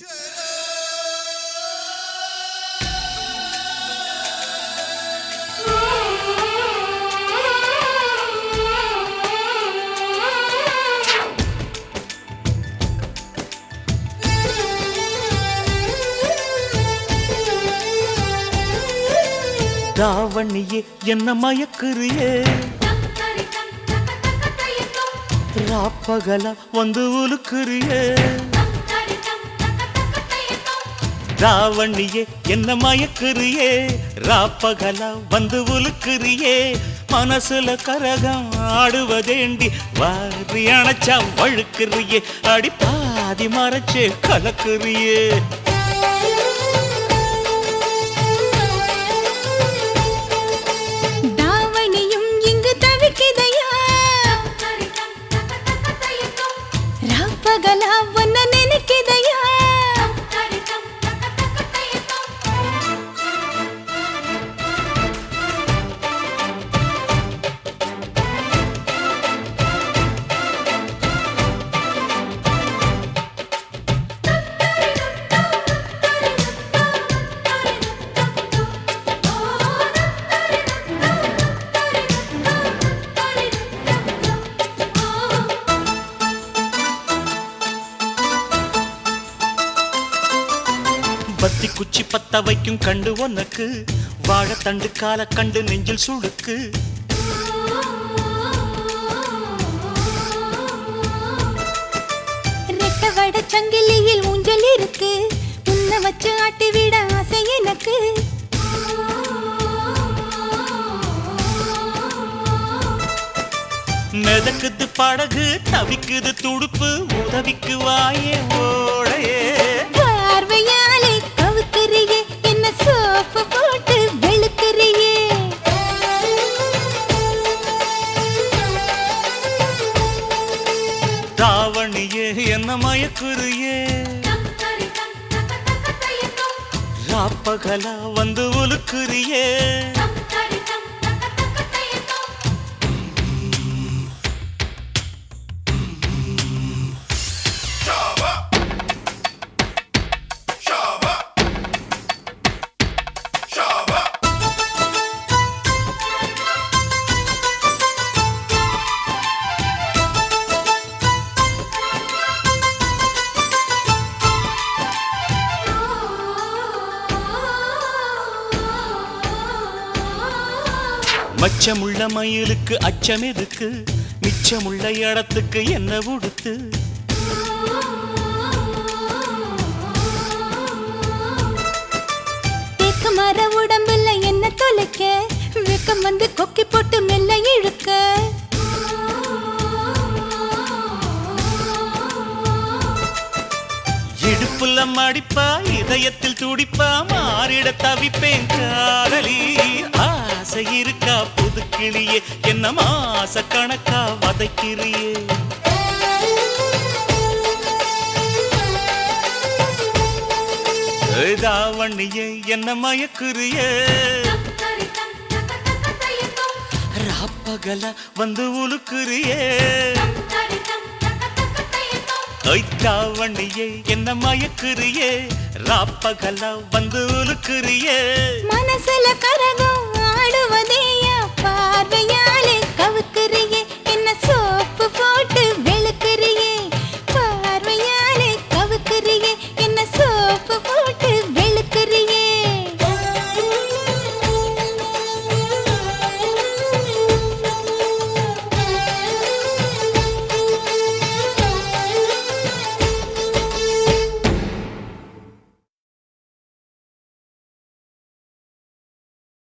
தாவணியே என்ன மயக்குறியே? ராப்பகலா வந்து உலுக்குறியே? தாவணியே என்ன மயக்குறியே? ராப்பகலா வந்து உலுக்குறியே? மனசுல கரகம் ஆடுவதேண்டி வாரி அணைச்சா வழுக்குறியே? அடி பாதி மறைச்சே கலக்குறியே. ராப்பகலா ஒன்ன பத்தி குச்சி பத்த வைக்கும் கண்டு உனக்கு. வாழைத்தண்டு கால கண்டு நெஞ்சில் சுளுக்கு. ரெக்க வட சங்கிலியில் ஊஞ்சல் இருக்கு. உன்னை வச்சு ஆட்டி விட ஆசை எனக்கு. மிதக்குது படகு தவிக்குது துடுப்பு உதவிக்கு வாயே ஓடையே. தாவணியே என்ன மயக்குறியே? ராப்பகலா வந்து உலுக்குறியே? மச்சமுள்ள மயிலுக்கு அச்சம் எதுக்கு? மிச்சமுள்ள இடத்துக்கு என்ன உடுத்து? மர உடம்புல என்ன தொலைக்க? வெக்கம் வந்து கொக்கி போட்டு மெல்ல இழுக்க. இடுப்புல மடிப்பா இதயத்தில் துடிப்பா மாறிட தவிப்பேன் காதலி. ஆசை இருக்கா? புதுக்கிளியே என்னமா என்ன மாச கணக்கா வதைக்கிறியே? தாவணியே என்ன மயக்குறியே? ராப்பகல வந்து உலுக்குறியே? தாவணியே என்ன மயக்குறியே? ராப்பகல வந்து உழுக்குறியே மனசுல கரகம் ஆடுவதேயா பார்வையாலே கவுக்குறியே